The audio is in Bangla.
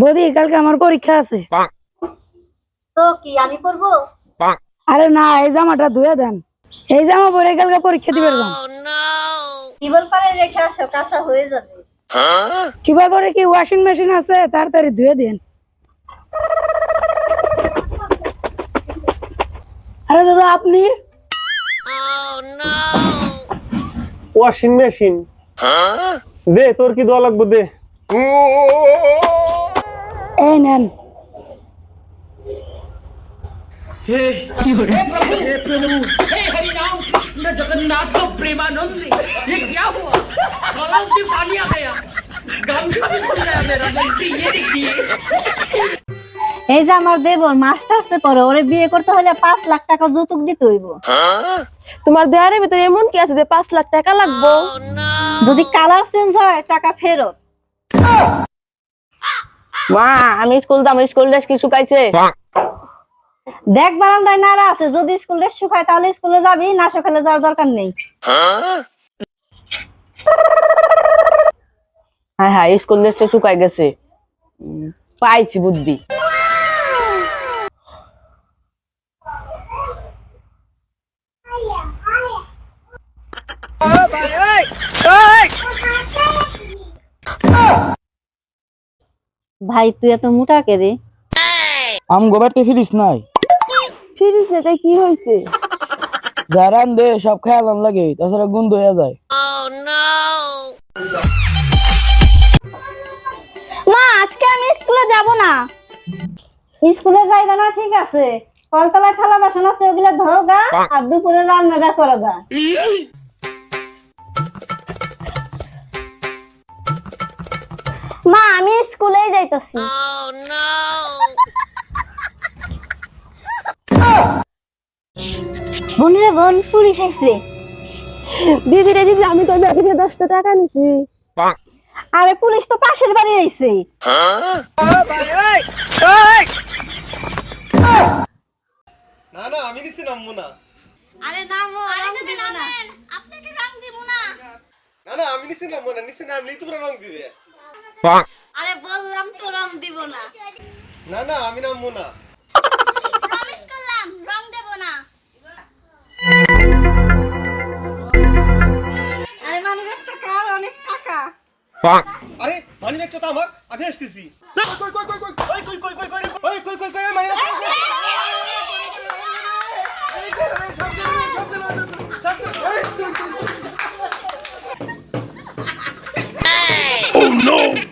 বৌদি কালকে আমার পরীক্ষা আছে। তো কি আমি করব আরে না এই জামাটা ধুয়ে দেন। এই জামা পরে কালকে পরীক্ষা দিবে টিবল পারে রেখে আসো কাঁচা হয়ে যাবে। কিবার পরে কি ওয়াশিং মেশিন আছে তাড়াতাড়ি ধুয়ে দেন। আরে দাদা আপনি? ওয়াশিং মেশিন দে তোর কি দোয়া লাগবে দে। এই নেন हे हरिनाम कृष्ण जगन्नाथ प्रेमानंद ये क्या हुआ गलाव में पानी आ गया गमछा भी खुल गया मेरा गलती ये देखिए এই যে আমার দেবর মাস্টার্সে পড়ে ওরে বিয়ে করতে হলে পাঁচ লাখ টাকা যৌতুক দিতে হইব তোমার দেয়ারের ভিতরে এমন কি আছে যে পাঁচ লাখ টাকা লাগবো যদি কালার চেঞ্জ হয় টাকা ফেরত মা আমি স্কুল দাম স্কুল ড্রেস কি শুকাইছে? দেখ বারান্দায় নাড়া আছে যদি স্কুল ড্রেস শুকায় তাহলে স্কুলে যাবি না সকালে যাওয়ার দরকার নেই। হ্যাঁ হ্যাঁ স্কুল ড্রেসটা শুকাই গেছে। পাইছি বুদ্ধি। ভাই তুই এত মোটা কে রে আম গোবারতে ফিরিস নাই? ফিরিস না তাই কি হয়েছে? যারান দে সব খেয়ালাম লাগে তাছাড়া গুন্দ হয়ে যায়। মা আজকে আমি স্কুলে যাব না। স্কুলে যাইবে না ঠিক আছে। কলতলায় থালা বাসন আছে ওগুলা ধোগা আর দুপুরে রান্নাটা করো গা মা আমি স্কুলেই যাইতাছি। বোনরে বোন পুলিশ আইছে। দিদি রে দিদি আমি তো ব্যাগে দশটা টাকা নিছি। আরে পুলিশ তো পাশের বাড়ি আইছে। না না আমি নিছি নামবো না। আরে নামো রং দিব না। না না আমি নিছি নামবো না নিছি নামলেই তোমরা রং দিবে। আরে বললাম তো রং দিব না না না আমি নামবো না প্রমিস করলাম রং দেব না আরে মানে একটা কার অনেক টাকা আরে মানি ব্যাগটা তো আমার আমি আসতেছি কই কই কই কই কই কই কই কই কই কই কই কই কই মানি Oh no!